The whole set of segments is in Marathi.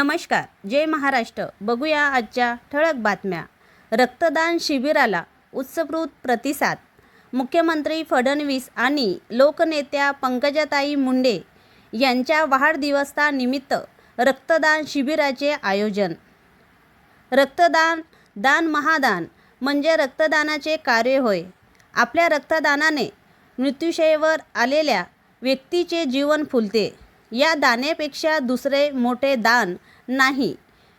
नमस्कार जय महाराष्ट्र. बघूया आजच्या ठळक बातम्या. रक्तदान शिबिराला उत्स्फूर्त प्रतिसाद. मुख्यमंत्री फडणवीस आणि लोकनेत्या पंकजाताई मुंडे यांच्या वाढदिवसानिमित्त रक्तदान शिबिराचे आयोजन. रक्तदान दान महादान म्हणजे रक्तदानाचे कार्य होय. आपल्या रक्तदानाने मृत्यूशयेवर आलेल्या व्यक्तीचे जीवन फुलते. या दानेपेक्षा दुसरे मोठे दान नाही.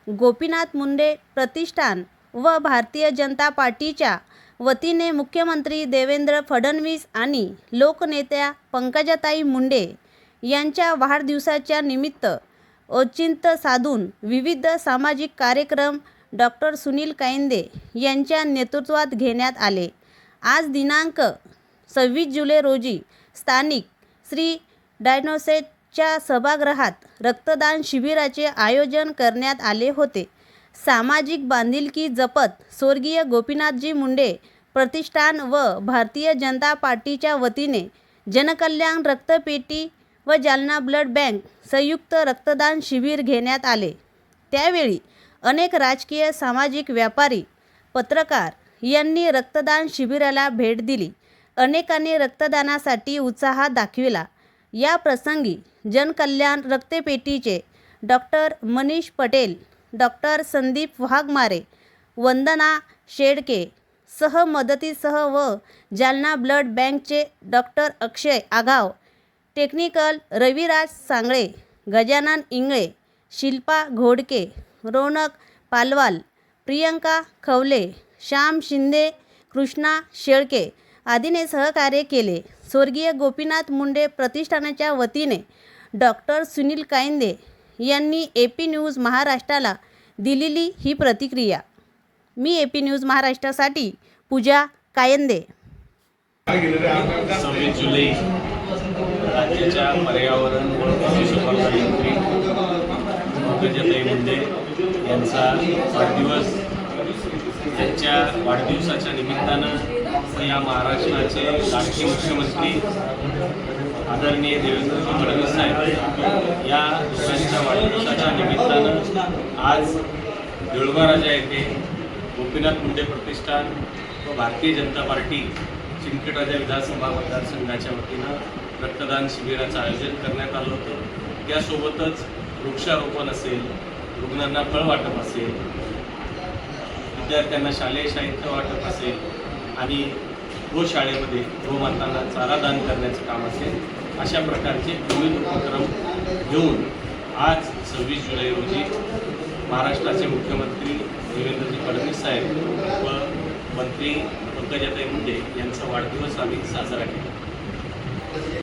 गोपीनाथ मुंडे प्रतिष्ठान व भारतीय जनता पार्टीच्या वतीने मुख्यमंत्री देवेंद्र फडणवीस आणि लोकनेत्या पंकजाताई मुंडे यांच्या वाढदिवसाच्या निमित्त औचित्य साधून विविध सामाजिक कार्यक्रम डॉक्टर सुनील कायंदे यांच्या नेतृत्वात घेण्यात आले. आज दिनांक सव्वीस जुलै रोजी स्थानिक श्री च्या सभागृहात रक्तदान शिबिराचे आयोजन करण्यात आले होते. सामाजिक बांधिलकी जपत स्वर्गीय गोपीनाथजी मुंडे प्रतिष्ठान व भारतीय जनता पार्टीच्या वतीने जनकल्याण रक्तपेटी व जालना ब्लड बँक संयुक्त रक्तदान शिबिर घेण्यात आले. त्यावेळी अनेक राजकीय सामाजिक व्यापारी पत्रकार यांनी रक्तदान शिबिराला भेट दिली. अनेकांनी रक्तदानासाठी उत्साह दाखविला. या प्रसंगी जनकल्याण रक्तपेटीचे डॉक्टर मनीष पटेल डॉक्टर संदीप वाघमारे वंदना शेडके सह मदतीसह व जालना ब्लड बँकचे डॉक्टर अक्षय आघाव टेक्निकल रविराज सांगळे गजानन इंगळे शिल्पा घोडके रौनक पालवाल प्रियंका खवले श्याम शिंदे कृष्णा शेळके आदीने सहकार्य केले. स्वर्गीय गोपीनाथ मुंडे प्रतिष्ठानाच्या वतीने डॉक्टर सुनील कायंदे यांनी ए पी न्यूज महाराष्ट्राला दिलेली ही प्रतिक्रिया. मी ए पी न्यूज महाराष्ट्रासाठी पूजा कायंदे. सव्वीस जुलै राज्याच्या पर्यावरण व पशुसंवर्धन मंत्री पंकजाताई मुंडे यांचा वाढदिवस. त्यांच्या वाढदिवसाच्या निमित्तानं या महाराष्ट्राचे लाडके मुख्यमंत्री आदरणीय देवेंद्र फडणवीस साहेब या दोघांच्या वाढदिवसाच्या निमित्तानं आज देऊळगाराजा येथे गोपीनाथ मुंडे प्रतिष्ठान व भारतीय जनता पार्टी चिंचखेडराजा विधानसभा मतदारसंघाच्या वतीनं रक्तदान शिबिराचं आयोजन करण्यात आलं होतं. त्यासोबतच वृक्षारोपण असेल रुग्णांना फळ वाटप असेल विद्यार्थ्यांना शालेय साहित्य वाटप असेल आणि गोशाळेमध्ये गोमातांना चारा दान करण्याचं काम असेल अशा प्रकारचे विविध उपक्रम घेऊन आज सव्वीस जुलै रोजी महाराष्ट्राचे मुख्यमंत्री देवेंद्रजी फडणवीस साहेब व मंत्री पंकजाताई मुंडे यांचा वाढदिवस आम्ही साजरा केला.